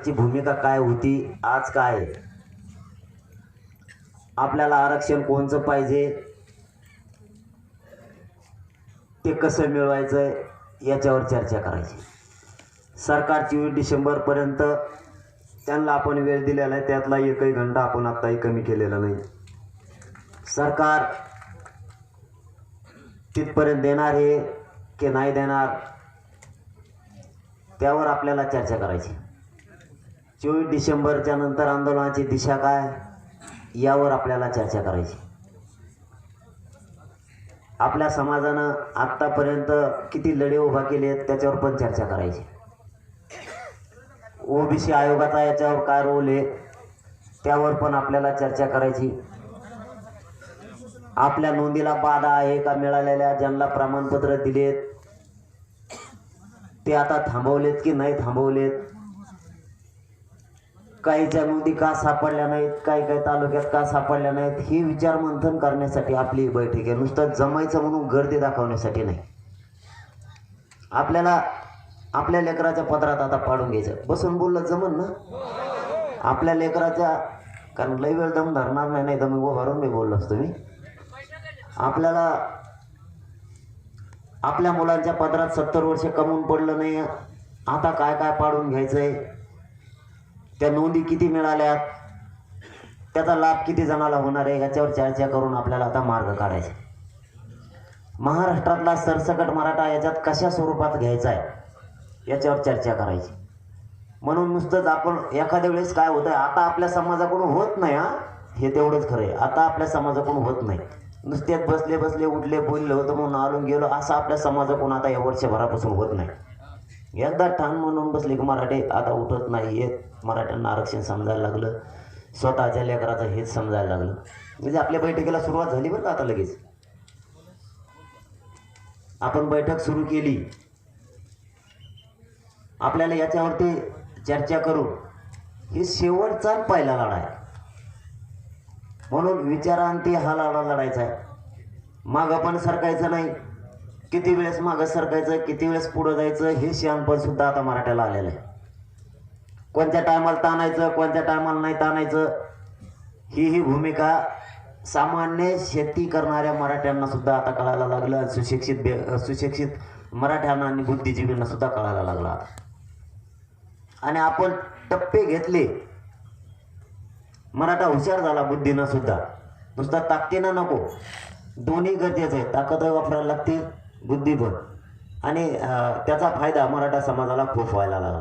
ची भूमिका काय होती? आज काय? आपल्याला आरक्षण कोणचं पाहिजे? ते कसं मिळवायचं याच्यावर चर्चा करायची. सरकार चोवीस डिसेंबरपर्यंत त्यांना आपण वेळ दिलेला आहे. त्यातला एकही घंटा आपण आत्ताही कमी केलेला नाही. सरकार तिथपर्यंत देणार हे की नाही देणार? त्यावर आपल्याला चर्चा करायची. चोवीस डिसेंबरच्या नंतर आंदोलनाची दिशा काय? यावर आपल्याला चर्चा करायची. आपल्या समाजानं आत्तापर्यंत किती लढे उभा केले आहेत त्याच्यावर पण चर्चा करायची. ओबीसी आयोगाचा याच्यावर काय रोल आहे त्यावर पण आपल्याला चर्चा करायची. आपल्या नोंदीला बाधा आहे का मिळालेल्या ज्यांना प्रमाणपत्र दिलेत ते आता थांबवलेत की नाही थांबवलेत? काहीच्या नोंदी का सापडल्या नाहीत काही काही तालुक्यात का सापडल्या नाहीत हे विचार मंथन करण्यासाठी आपली ही बैठक आहे. नुसतं जमायचं म्हणून गर्दी दाखवण्यासाठी नाही. आपल्याला आपल्या लेकराच्या पदरात आता पाडून घ्यायचं. बसून बोललं जमन ना? आपल्या लेकराच्या कारण लई वेळ दम धरणार नाही नाही तर मी उभारून मी बोललो असतो मी. आपल्याला आपल्या मुलांच्या पदरात सत्तर वर्ष कमवून पडलं नाही. आता काय काय पाडून घ्यायचं आहे त्या नोंदी किती मिळाल्या? त्याचा लाभ किती जणाला होणार आहे? याच्यावर चर्चा करून आपल्याला आता मार्ग काढायचा. महाराष्ट्रातला सरसकट मराठा याच्यात कशा स्वरूपात घ्यायचा आहे? याच्यावर चर्चा करायची. म्हणून नुसतंच आपण एखाद्या वेळेस काय होतंय आता आपल्या समाजाकडून होत नाही हा? हे तेवढंच खरं आहे. आता आपल्या समाजाकडून होत नाही. नुसत्यात बसले बसले उठले बोलले होतं म्हणून आलून गेलो असं आपल्या समाजाकडून आता या वर्षभरापासून होत नाही. एकदा ठाण म्हणून बसले की मराठी आता उठत नाही येत मराठ्यांना आरक्षण समजायला लागलं. स्वतःच्या लेकराचं हेच समजायला लागलं. म्हणजे आपल्या बैठकीला सुरुवात झाली बरं का आता लगेच. आपण बैठक सुरू केली. आपल्याला याच्यावरती चर्चा करू. ही शेवटचा पहिला लढा आहे. म्हणून विचारांती हा लढा लढायचा आहे. मागं पण सरकायचं नाही. किती वेळेस मागं सरकायचं किती वेळेस पुढं जायचं हे शहाणपण सुद्धा आता मराठ्याला आलेलं आहे. कोणत्या टायमाला ताणायचं कोणत्या टायमाला नाही ताणायचं ही ही भूमिका सामान्य शेती करणाऱ्या मराठ्यांना सुद्धा आता कळायला लागलं. सुशिक्षित बे सुशिक्षित मराठ्यांना आणि बुद्धिजीवींना सुद्धा कळायला लागला आणि आपण टप्पे घेतले. मराठा हुशार झाला बुद्धीनं सुद्धा. नुसता ताकदीनं नको. दोन्ही गरजेचं आहे. ताकद वापरायला लागते बुद्धिबळ. आणि त्याचा फायदा मराठा समाजाला खूप व्हायला लागला.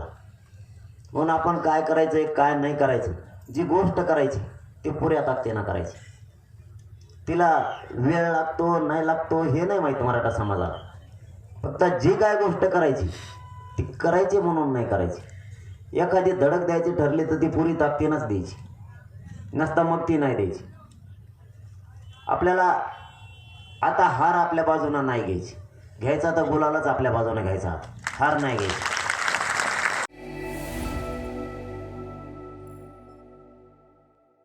म्हणून आपण काय करायचंय काय नाही करायचं जी गोष्ट करायची ती पुऱ्या ताकदीनं करायची. तिला वेळ लागतो नाही लागतो हे नाही माहीत मराठा समाजाला. फक्त जी काय गोष्ट करायची ती करायची म्हणून नाही करायची. एखादी धडक द्यायची ठरली तर ती पुरी ताकदीनंच द्यायची. नसता मग ती नाही द्यायची. आपल्याला आता हार आपल्या बाजूनं नाही घ्यायची. घ्यायचा तर गुलालच आपल्या बाजूनं घ्यायचा. हार नाही घ्यायची.